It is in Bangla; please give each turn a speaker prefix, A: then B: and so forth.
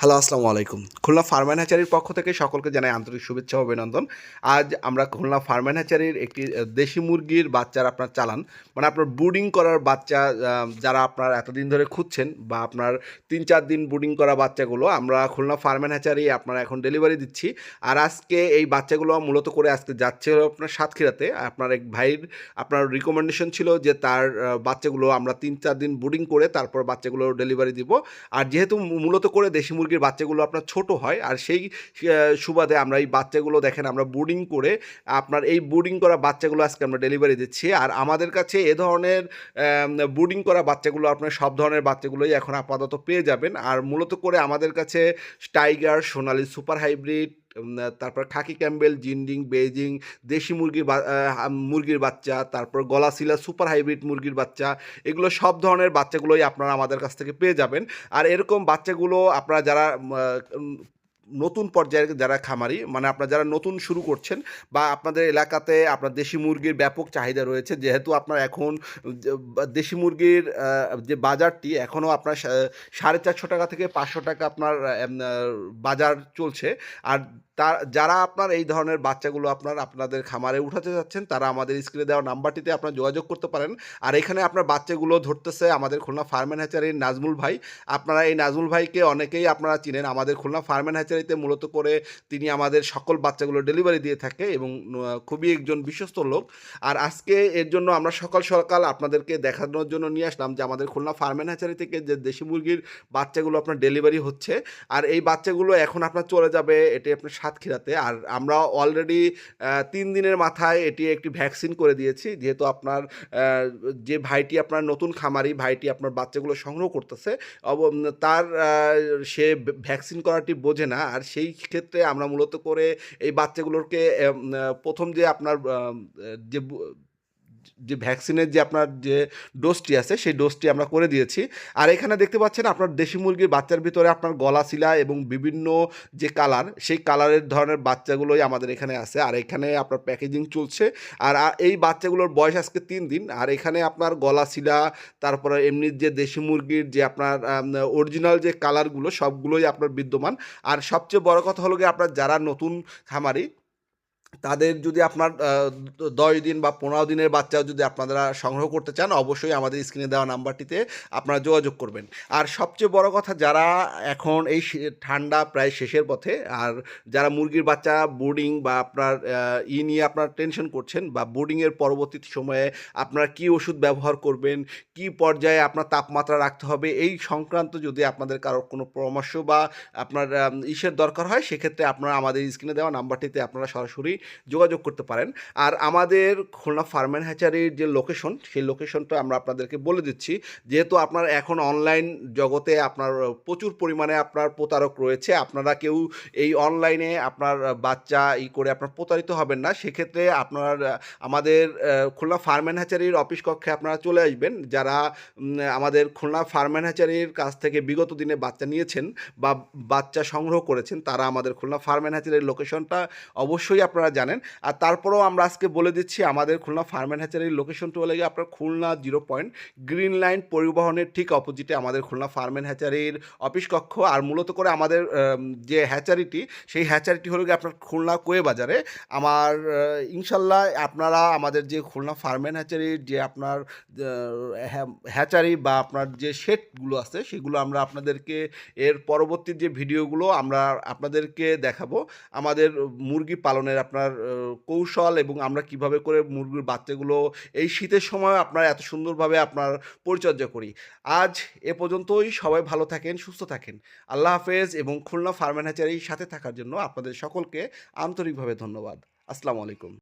A: হ্যালো, আসসালামু আলাইকুম। খুলনা ফার্মান হ্যাচারির পক্ষ থেকে সকলকে জানাই আন্তরিক শুভেচ্ছা অভিনন্দন। আজ আমরা খুলনা ফার্মান হ্যাচারির একটি দেশি মুরগির বাচ্চার আপনার চালান মানে আপনার ব্রুডিং করার বাচ্চা যারা আপনার এতদিন ধরে খুঁজছেন বা আপনার তিন চার দিন ব্রুডিং করা বাচ্চাগুলো, আমরা খুলনা ফার্মান হ্যাচারি আপনার এখন ডেলিভারি দিচ্ছি। আর আজকে এই বাচ্চাগুলো মূলত করে আজকে যাচ্ছে হলো আপনার সাতক্ষীরাতে। আপনার এক ভাইয়ের আপনার রিকমেন্ডেশন ছিল যে তার বাচ্চাগুলো আমরা তিন চার দিন ব্রুডিং করে তারপর বাচ্চাগুলো ডেলিভারি দিব। আর যেহেতু মূলত করে দেশি মুরগির বাচ্চাগুলো আপনার ছোট হয় আর সেই সুবাদে আমরা এই বাচ্চাগুলো দেখেন আমরা বোর্ডিং করে আপনার এই বোর্ডিং করা বাচ্চাগুলো আজকে আমরা ডেলিভারি দিচ্ছি। আর আমাদের কাছে এ ধরনের বোর্ডিং করা বাচ্চাগুলো আপনার সব ধরনের বাচ্চাগুলোই এখন আপাতত পেয়ে যাবেন। আর মূলত করে আমাদের কাছে টাইগার, সোনালি সুপার হাইব্রিড তারপর খাকি ক্যাম্বেল, জিন্ডিং বেজিং দেশি মুরগির মুরগির বাচ্চা, তারপর গলাশিলা, সুপার হাইব্রিড মুরগির বাচ্চা, এগুলো সব ধরনের বাচ্চাগুলোই আপনারা আমাদের কাছ থেকে পেয়ে যাবেন। আর এরকম বাচ্চাগুলো আপনারা যারা নতুন পর্যায়ের যারা খামারি মানে আপনারা যারা নতুন শুরু করছেন বা আপনাদের এলাকাতে আপনার দেশি মুরগির ব্যাপক চাহিদা রয়েছে, যেহেতু আপনার এখন দেশি মুরগির যে বাজারটি এখনও আপনার সাড়ে চারশো টাকা থেকে পাঁচশো টাকা আপনার বাজার চলছে। আর তার, যারা আপনার এই ধরনের বাচ্চাগুলো আপনার, আপনাদের খামারে উঠাতে যাচ্ছেন, তারা আমাদের স্ক্রিনে দেওয়া নাম্বারটিতে আপনার যোগাযোগ করতে পারেন। আর এখানে আপনার বাচ্চাগুলো ধরতেছে আমাদের খুলনা ফার্মেন হ্যাচারির নাজমুল ভাই। আপনারা এই নাজমুল ভাইকে অনেকেই আপনারা চিনেন, আমাদের খুলনা ফার্মেন হ্যাচারিতে মূলত করে তিনি আমাদের সকল বাচ্চাগুলো ডেলিভারি দিয়ে থাকে এবং খুবই একজন বিশ্বস্ত লোক। আর আজকে এর জন্য আমরা সকাল সকাল আপনাদেরকে দেখানোর জন্য নিয়ে আসলাম যে আমাদের খুলনা ফার্মেন হ্যাচারি থেকে যে দেশি মুরগির বাচ্চাগুলো আপনার ডেলিভারি হচ্ছে। আর এই বাচ্চাগুলো এখন আপনার চলে যাবে এটি আপনার সাতক্ষীরাতে। আর আমরা অলরেডি তিন দিনের মাথায় এটি একটি ভ্যাকসিন করে দিয়েছি। যেহেতু আপনার যে ভাইটি আপনার নতুন খামারি, ভাইটি আপনার বাচ্চাগুলো সংগ্রহ করতেছে তার সে ভ্যাকসিন করাটি বোঝে না। আর সেই ক্ষেত্রে আমরা মূলত করে এই বাচ্চাগুলোকে প্রথম যে আপনার যে যে ভ্যাকসিনের যে আপনার যে ডোজটি আছে, সেই ডোজটি আমরা করে দিয়েছি। আর এখানে দেখতে পাচ্ছেন আপনার দেশি মুরগির বাচ্চার ভিতরে আপনার গলা শিলা এবং বিভিন্ন যে কালার সেই কালারের ধরনের বাচ্চাগুলোই আমাদের এখানে আছে। আর এখানে আপনার প্যাকেজিং চলছে। আর এই বাচ্চাগুলোর বয়স আজকে তিন দিন। আর এখানে আপনার গলা শিলা, তারপরে এমনি যে দেশি মুরগির যে আপনার অরিজিনাল যে কালারগুলো সবগুলোই আপনার বিদ্যমান। আর সবচেয়ে বড় কথা হলো গিয়ে আপনার যারা নতুন খামারি তাদের যদি আপনার দশ দিন বা পনেরো দিনের বাচ্চা যদি আপনারা সংগ্রহ করতে চান, অবশ্যই আমাদের স্ক্রিনে দেওয়া নাম্বারটিতে আপনারা যোগাযোগ করবেন। আর সবচেয়ে বড় কথা, যারা এখন এই ঠান্ডা প্রায় শেষের পথে, আর যারা মুরগির বাচ্চা বোর্ডিং বা আপনার ই নিয়ে আপনার টেনশন করছেন বা বোর্ডিংয়ের পরবর্তী সময়ে আপনারা কি ওষুধ ব্যবহার করবেন, কি পর্যায়ে আপনার তাপমাত্রা রাখতে হবে, এই সংক্রান্ত যদি আপনাদের কারোর কোনো পরামর্শ বা আপনার ইসের দরকার হয়, সেক্ষেত্রে আপনারা আমাদের স্ক্রিনে দেওয়া নাম্বারটিতে আপনারা সরাসরি যোগাযোগ করতে পারেন। আর আমাদের খুলনা ফার্মেন হ্যাচারির যে লোকেশন সেই লোকেশনটা আমরা আপনাদেরকে বলে দিচ্ছি। যেহেতু আপনার এখন অনলাইন জগতে আপনার প্রচুর পরিমাণে আপনার প্রতারক রয়েছে, আপনারা কেউ এই অনলাইনে আপনার বাচ্চা ই করে আপনার প্রতারিত হবেন না। সেক্ষেত্রে আপনার, আমাদের খুলনা ফার্মেন হ্যাচারির অফিস কক্ষে আপনারা চলে আসবেন। যারা আমাদের খুলনা ফার্মেন হ্যাচারির কাছ থেকে বিগত দিনে বাচ্চা নিয়েছেন বা বাচ্চা সংগ্রহ করেছেন, তারা আমাদের খুলনা ফার্মেন হ্যাচারির লোকেশনটা অবশ্যই আপনারা জানেন। আর তারপরেও আমরা আজকে বলে দিচ্ছি আমাদের খুলনা ফার্মেন হ্যাচারির লোকেশনটা হলে গিয়ে আপনার Khulna zero point Green Line পরিবহনের ঠিক অপোজিটে আমাদের খুলনা ফার্মেন হ্যাচারির অফিস কক্ষ। আর মূলত করে আমাদের যে হ্যাচারিটি, সেই হ্যাচারিটি হলো গিয়ে আপনার খুলনা কোয়ে বাজারে। আমার ইনশাল্লাহ আপনারা আমাদের যে খুলনা ফার্মেন হ্যাচারির যে আপনার হ্যাচারি বা আপনার যে শেডগুলো আছে, সেগুলো আমরা আপনাদেরকে এর পরবর্তী যে ভিডিওগুলো আমরা আপনাদেরকে দেখাবো। আমাদের মুরগি পালনের আপনার আহ, কৌশল এবং আমরা কীভাবে করে মুরগির বাচ্চাগুলো এই শীতের সময় আপনার এত সুন্দরভাবে আপনার পরিচর্যা করি। আজ এ পর্যন্তই। সবাই ভালো থাকেন সুস্থ থাকেন। আল্লাহ হাফেজ এবং খুলনা ফার্মেন হ্যাচারির সাথে থাকার জন্য আপনাদের সকলকে আন্তরিকভাবে ধন্যবাদ। আসসালামু আলাইকুম।